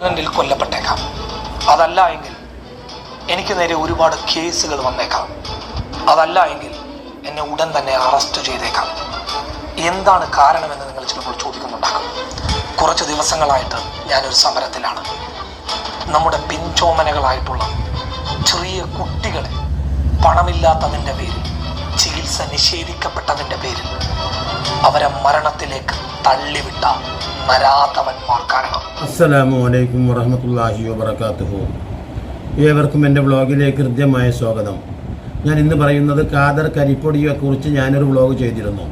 ആക്സിഡന്റിൽ കൊല്ലപ്പെട്ടേക്കാം. അതല്ല എങ്കിൽ എനിക്ക് നേരെ ഒരുപാട് കേസുകൾ വന്നേക്കാം. അതല്ല എങ്കിൽ എന്നെ ഉടൻ തന്നെ അറസ്റ്റ് ചെയ്തേക്കാം. എന്താണ് കാരണമെന്ന് നിങ്ങൾ ചിലപ്പോൾ ചോദിക്കുന്നുണ്ടാകും. കുറച്ച് ദിവസങ്ങളായിട്ട് ഞാനൊരു സമരത്തിലാണ്. നമ്മുടെ പിൻചോമനകളായിട്ടുള്ള ചെറിയ കുട്ടികളെ പണമില്ലാത്തതിന്റെ പേരിൽ ചികിത്സ നിഷേധിക്കപ്പെട്ടതിന്റെ പേരിൽ അവരെ മരണത്തിലേക്ക് തള്ളിവിട്ട നരാതവന്മാർ കാരണം അസ്സലാമു അലൈക്കും വറഹമത്തല്ലാഹി വബർക്കാത്തുഹു ഏവർക്കും എന്റെ വ്ളോഗിലേക്ക് ഹൃദ്യമായ സ്വാഗതം. ഞാൻ ഇന്ന് പറയുന്നത് കാദർ കരിപ്പൊടിയെക്കുറിച്ച് ഞാനൊരു വ്ളോഗ് ചെയ്തിരുന്നു.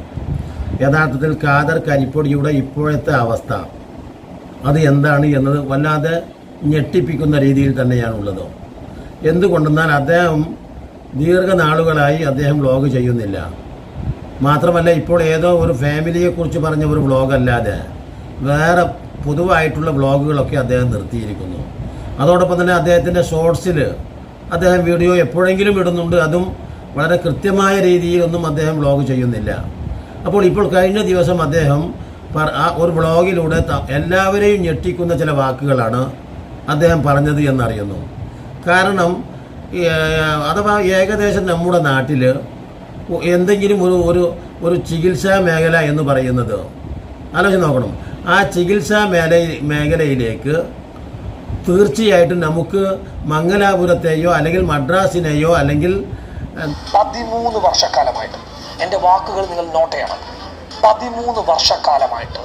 യഥാർത്ഥത്തിൽ കാദർ കരിപ്പൊടിയുടെ ഇപ്പോഴത്തെ അവസ്ഥ. അത് എന്താണ് എന്നത് വല്ലാതെ ഞെട്ടിപ്പിക്കുന്ന രീതിയിൽ തന്നെയാണുള്ളത്. എന്തുകൊണ്ടെന്നാൽ അദ്ദേഹം ദീർഘനാളുകളായി അദ്ദേഹം വ്ളോഗ് ചെയ്യുന്നില്ല. മാത്രമല്ല ഇപ്പോൾ ഏതോ ഒരു ഫാമിലിയെക്കുറിച്ച് പറഞ്ഞ ഒരു വ്ളോഗല്ലാതെ വേറെ പൊതുവായിട്ടുള്ള വ്ളോഗുകളൊക്കെ അദ്ദേഹം നിർത്തിയിരിക്കുന്നു. അതോടൊപ്പം തന്നെ അദ്ദേഹത്തിന്റെ ഷോർട്സിൽ അദ്ദേഹം വീഡിയോ എപ്പോഴെങ്കിലും ഇടുന്നുണ്ട്. അതും വളരെ കൃത്യമായ രീതിയിലൊന്നും അദ്ദേഹം വ്ളോഗ് ചെയ്യുന്നില്ല. അപ്പോൾ ഇപ്പോൾ കഴിഞ്ഞ ദിവസം അദ്ദേഹം ഒരു വ്ളോഗിലൂടെ എല്ലാവരെയും ഞെട്ടിക്കുന്ന ചില വാക്കുകളാണ് അദ്ദേഹം പറഞ്ഞത് എന്നറിയുന്നു. കാരണം അഥവാ ഏകദേശം നമ്മുടെ നാട്ടിൽ എന്തെങ്കിലും ഒരു ഒരു ചികിത്സാ മേഖല എന്ന് പറയുന്നത് ആലോചിച്ച് നോക്കണം. ആ ചികിത്സാ മേല മേഖലയിലേക്ക് തീർച്ചയായിട്ടും നമുക്ക് മംഗലാപുരത്തെയോ അല്ലെങ്കിൽ മദ്രാസിനെയോ അല്ലെങ്കിൽ പതിമൂന്ന് വർഷക്കാലമായിട്ട്. എന്റെ വാക്കുകൾ നിങ്ങൾ നോട്ട് ചെയ്യണം. പതിമൂന്ന് വർഷക്കാലമായിട്ട്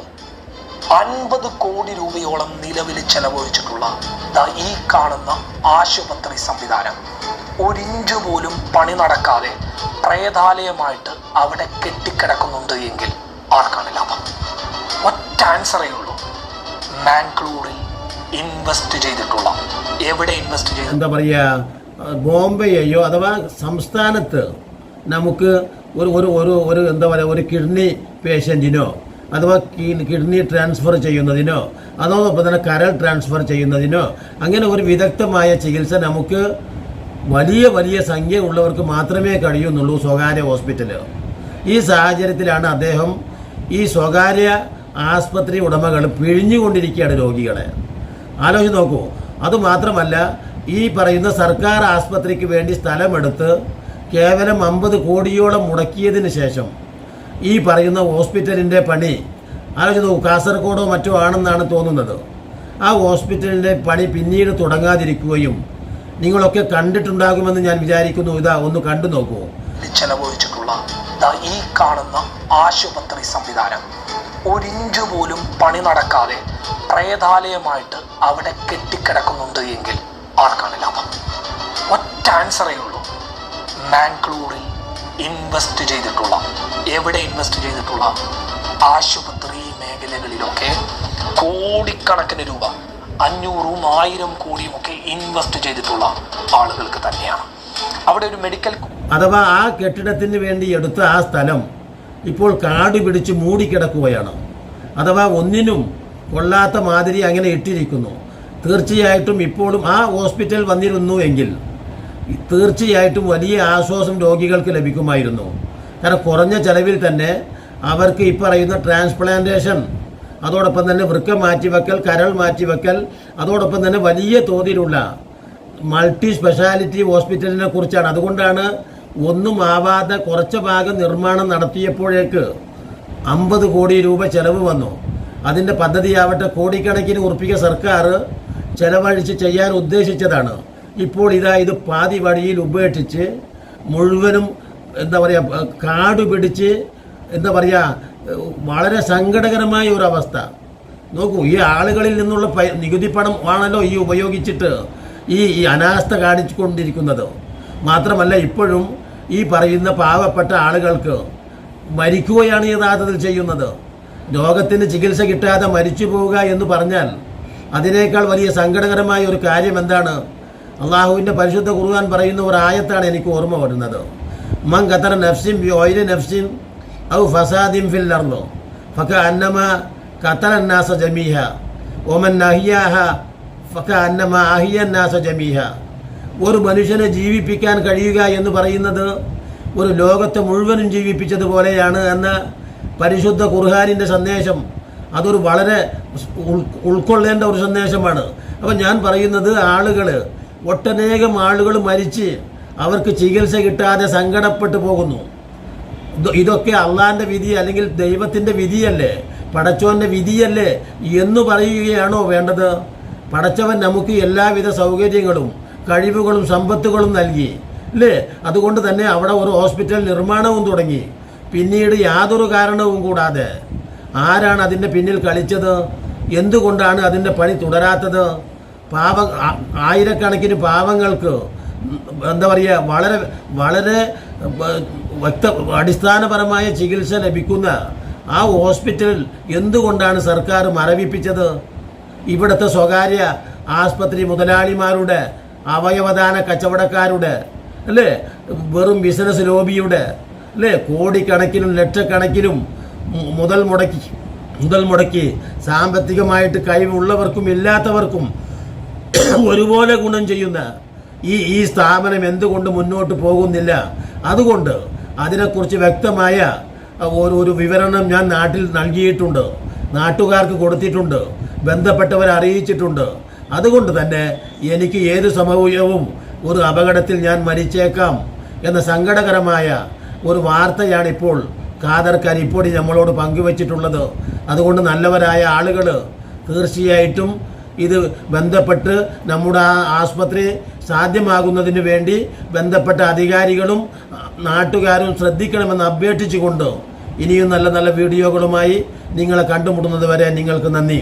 അൻപത് കോടി രൂപയോളം നിലവിൽ ചെലവഴിച്ചിട്ടുള്ള ഈ കാണുന്ന ആശുപത്രി സംവിധാനം. ഒരിഞ്ച് പോലും പണി നടക്കാതെ പ്രേതാലയമായിട്ട് അവിടെ കെട്ടിക്കിടക്കുന്നുണ്ട് എങ്കിൽ ആർക്കാണില്ല ആൻസറേ ഉള്ളൂ മാൻക്ലൂറിൽ ഇൻവെസ്റ്റ് ചെയ്തിട്ടുള്ള. എവിടെ ഇൻവെസ്റ്റ് ചെയ്തു? എന്താ പറയുക ബോംബെയോ അഥവാ സംസ്ഥാനത്ത് നമുക്ക് ഒരു ഒരു ഒരു ഒരു എന്താ പറയുക ഒരു കിഡ്നി പേഷ്യന്റിനോ അഥവാ കിഡ്നി ട്രാൻസ്ഫർ ചെയ്യുന്നതിനോ അതോടൊപ്പം തന്നെ കരൾ ട്രാൻസ്ഫർ ചെയ്യുന്നതിനോ അങ്ങനെ ഒരു വിദഗ്ധമായ ചികിത്സ നമുക്ക് വലിയ വലിയ സംഖ്യ ഉള്ളവർക്ക് മാത്രമേ കഴിയുന്നുള്ളൂ സ്വകാര്യ ഹോസ്പിറ്റൽ. ഈ സാഹചര്യത്തിലാണ് അദ്ദേഹം ഈ സ്വകാര്യ ആസ്പത്രി ഉടമകൾ പിഴിഞ്ഞുകൊണ്ടിരിക്കുകയാണ് രോഗികളെ. ആലോചിച്ച് നോക്കൂ. അതുമാത്രമല്ല ഈ പറയുന്ന സർക്കാർ ആസ്പത്രിക്ക് വേണ്ടി സ്ഥലമെടുത്ത് കേവലം അമ്പത് കോടിയോളം മുടക്കിയതിന് ശേഷം ഈ പറയുന്ന ഹോസ്പിറ്റലിന്റെ പണി ആലോചിച്ച് നോക്കൂ കാസർഗോഡോ മറ്റോ ആണെന്നാണ് തോന്നുന്നത്. ആ ഹോസ്പിറ്റലിന്റെ പണി പിന്നീട് തുടങ്ങാതിരിക്കുകയും നിങ്ങളൊക്കെ കണ്ടിട്ടുണ്ടാകുമെന്ന് ഞാൻ വിചാരിക്കുന്നു. ഇതാ ഒന്ന് കണ്ടു നോക്കൂ. ചെലവഴിച്ചിട്ടുള്ള ഈ കാണുന്ന ആശുപത്രി സംവിധാനം. ഒരിഞ്ച് പോലും പണി നടക്കാതെ പ്രേതാലയമായിട്ട് അവിടെ കെട്ടിക്കിടക്കുന്നുണ്ട് എങ്കിൽ ആർക്കാണ് ലാഭം? ഒറ്റ ആൻസറേ ഉള്ളൂ. മാംഗ്ലൂരിൽ ഇൻവെസ്റ്റ് ചെയ്തിട്ടുള്ള എവിടെ ഇൻവെസ്റ്റ് ചെയ്തിട്ടുള്ള ആശുപത്രി മേഖലകളിലൊക്കെ കോടിക്കണക്കിന് രൂപ അഞ്ഞൂറും ആയിരം കോടിയും ഒക്കെ ഇൻവെസ്റ്റ് ചെയ്തിട്ടുള്ള ആളുകൾക്ക് തന്നെയാണ്. അവിടെ ഒരു മെഡിക്കൽ അഥവാ ആ കെട്ടിടത്തിന് വേണ്ടി എടുത്ത ആ സ്ഥലം ഇപ്പോൾ കാട് പിടിച്ച് മൂടിക്കിടക്കുകയാണ്. അഥവാ ഒന്നിനും കൊള്ളാത്ത മാതിരി അങ്ങനെ ഇട്ടിരിക്കുന്നു. തീർച്ചയായിട്ടും ഇപ്പോഴും ആ ഹോസ്പിറ്റൽ വന്നിരുന്നു എങ്കിൽ തീർച്ചയായിട്ടും വലിയ ആശ്വാസം രോഗികൾക്ക് ലഭിക്കുമായിരുന്നു. കാരണം കുറഞ്ഞ ചെലവിൽ തന്നെ അവർക്ക് ഈ പറയുന്ന ട്രാൻസ്പ്ലാന്റേഷൻ അതോടൊപ്പം തന്നെ വൃക്ക മാറ്റിവെക്കൽ കരൾ മാറ്റിവെക്കൽ അതോടൊപ്പം തന്നെ വലിയ തോതിലുള്ള മൾട്ടി സ്പെഷ്യാലിറ്റി ഹോസ്പിറ്റലിനെ കുറിച്ചാണ്. അതുകൊണ്ടാണ് ഒന്നും ആവാതെ കുറച്ച് ഭാഗം നിർമ്മാണം നടത്തിയപ്പോഴേക്ക് അമ്പത് കോടി രൂപ ചെലവ് വന്നു. അതിന്റെ പദ്ധതിയാവട്ടെ കോടിക്കണക്കിന് ഉറപ്പിക്ക സർക്കാർ ചെലവഴിച്ച് ചെയ്യാൻ ഉദ്ദേശിച്ചതാണ്. ഇപ്പോൾ ഇതാ ഇത് പാതി വഴിയിൽ ഉപേക്ഷിച്ച് മുഴുവനും എന്താ പറയുക കാട് പിടിച്ച് എന്താ പറയുക വളരെ സങ്കടകരമായ ഒരു അവസ്ഥ. നോക്കൂ ഈ ആളുകളിൽ നിന്നുള്ള നികുതി പണം ആണല്ലോ ഈ ഉപയോഗിച്ചിട്ട് ഈ അനാസ്ഥ കാണിച്ചുകൊണ്ടിരിക്കുന്നത്. മാത്രമല്ല ഇപ്പോഴും ഈ പറയുന്ന പാവപ്പെട്ട ആളുകൾക്ക് മരിക്കുകയാണ് യഥാർത്ഥത്തിൽ ചെയ്യുന്നത്. രോഗത്തിന് ചികിത്സ കിട്ടാതെ മരിച്ചു പോവുക എന്ന് പറഞ്ഞാൽ അതിനേക്കാൾ വലിയ സങ്കടകരമായ ഒരു കാര്യം എന്താണ്? അള്ളാഹുവിന്റെ പരിശുദ്ധ ഖുർആൻ പറയുന്ന ഒരു ആയത്താണ് എനിക്ക് ഓർമ്മ വരുന്നത്. മൻ ഖത്തർ നഫ്സിൻ ബി ഓയിൽ നഫ്സിൻ ഔ ഫസാദിൻ ഫിൽ അർദ്. ഫക്ക അന്നമ ഖത്തർ അന്നാസ ജമീഹ. ഒമൻ അഹിയാഹ ഫക്ക അന്നമ അഹിയ അന്നാസ ജമീഹ. ഒരു മനുഷ്യനെ ജീവിപ്പിക്കാൻ കഴിയുക എന്ന് പറയുന്നത് ഒരു ലോകത്തെ മുഴുവനും ജീവിപ്പിച്ചതുപോലെയാണ് എന്ന പരിശുദ്ധ ഖുർഹാനിന്റെ സന്ദേശം അതൊരു വളരെ ഉൾ- ഉൾക്കൊള്ളേണ്ട ഒരു സന്ദേശമാണ്. അപ്പം ഞാൻ പറയുന്നത് ആളുകൾ ഒട്ടനേകം ആളുകൾ മരിച്ച് അവർക്ക് ചികിത്സ കിട്ടാതെ സങ്കടപ്പെട്ടു പോകുന്നു. ഇതൊക്കെ അള്ളാന്റെ വിധി അല്ലെങ്കിൽ ദൈവത്തിന്റെ വിധിയല്ലേ? പടച്ചവന്റെ വിധിയല്ലേ എന്ന് പറയുകയാണോ വേണ്ടത്? പടച്ചവൻ നമുക്ക് എല്ലാവിധ സൗകര്യങ്ങളും കഴിവുകളും സമ്പത്തുകളും നൽകി അല്ലേ അതുകൊണ്ട് തന്നെ അവിടെ ഒരു ഹോസ്പിറ്റൽ നിർമ്മാണവും തുടങ്ങി. പിന്നീട് യാതൊരു കാരണവും കൂടാതെ. ആരാണ് അതിന്റെ പിന്നിൽ കളിച്ചത്? എന്തുകൊണ്ടാണ് അതിന്റെ പണി തുടരാത്തത്? പാവ ആയിരക്കണക്കിന് പാവങ്ങൾക്ക് എന്താ പറയുക വളരെ വളരെ വ്യക്ത അടിസ്ഥാനപരമായ ചികിത്സ ലഭിക്കുന്ന ആ ഹോസ്പിറ്റൽ എന്തുകൊണ്ടാണ് സർക്കാർ മരവിപ്പിച്ചത്? ഇവിടുത്തെ സ്വകാര്യ ആസ്പത്രി മുതലാളിമാരുടെ അവയവദാന കച്ചവടക്കാരുടെ അല്ലേ? വെറും ബിസിനസ് ലോബിയുടെ അല്ലേ? കോടിക്കണക്കിനും ലക്ഷക്കണക്കിനും മുതൽ മുടക്കി മുതൽ മുടക്കി സാമ്പത്തികമായിട്ട് കഴിവുള്ളവർക്കും ഇല്ലാത്തവർക്കും ഒരുപോലെ ഗുണം ചെയ്യുന്ന ഈ ഈ സ്ഥാപനം എന്തുകൊണ്ട് മുന്നോട്ട് പോകുന്നില്ല? അതുകൊണ്ട് അതിനെക്കുറിച്ച് വ്യക്തമായ ഒരു ഒരു വിവരണം ഞാൻ നാട്ടിൽ നൽകിയിട്ടുണ്ട് നാട്ടുകാർക്ക് കൊടുത്തിട്ടുണ്ട് ബന്ധപ്പെട്ടവരെ അറിയിച്ചിട്ടുണ്ട്. അതുകൊണ്ട് തന്നെ എനിക്ക് ഏത് സമയവും ഒരു അപകടത്തിൽ ഞാൻ മരിച്ചേക്കാം എന്ന സങ്കടകരമായ ഒരു വാർത്തയാണ് ഇപ്പോൾ ഖാദർ കരിപ്പൊടി നമ്മളോട് പങ്കുവച്ചിട്ടുള്ളത്. അതുകൊണ്ട് നല്ലവരായ ആളുകൾ തീർച്ചയായിട്ടും ഇത് ബന്ധപ്പെട്ട് നമ്മുടെ ആ ആസ്പത്രി സാധ്യമാകുന്നതിന് വേണ്ടി ബന്ധപ്പെട്ട അധികാരികളും നാട്ടുകാരും ശ്രദ്ധിക്കണമെന്ന് അഭ്യർത്ഥിച്ചുകൊണ്ട് ഇനിയും നല്ല നല്ല വീഡിയോകളുമായി നിങ്ങളെ കണ്ടുമുട്ടുന്നത് വരെ നിങ്ങൾക്ക് നന്ദി.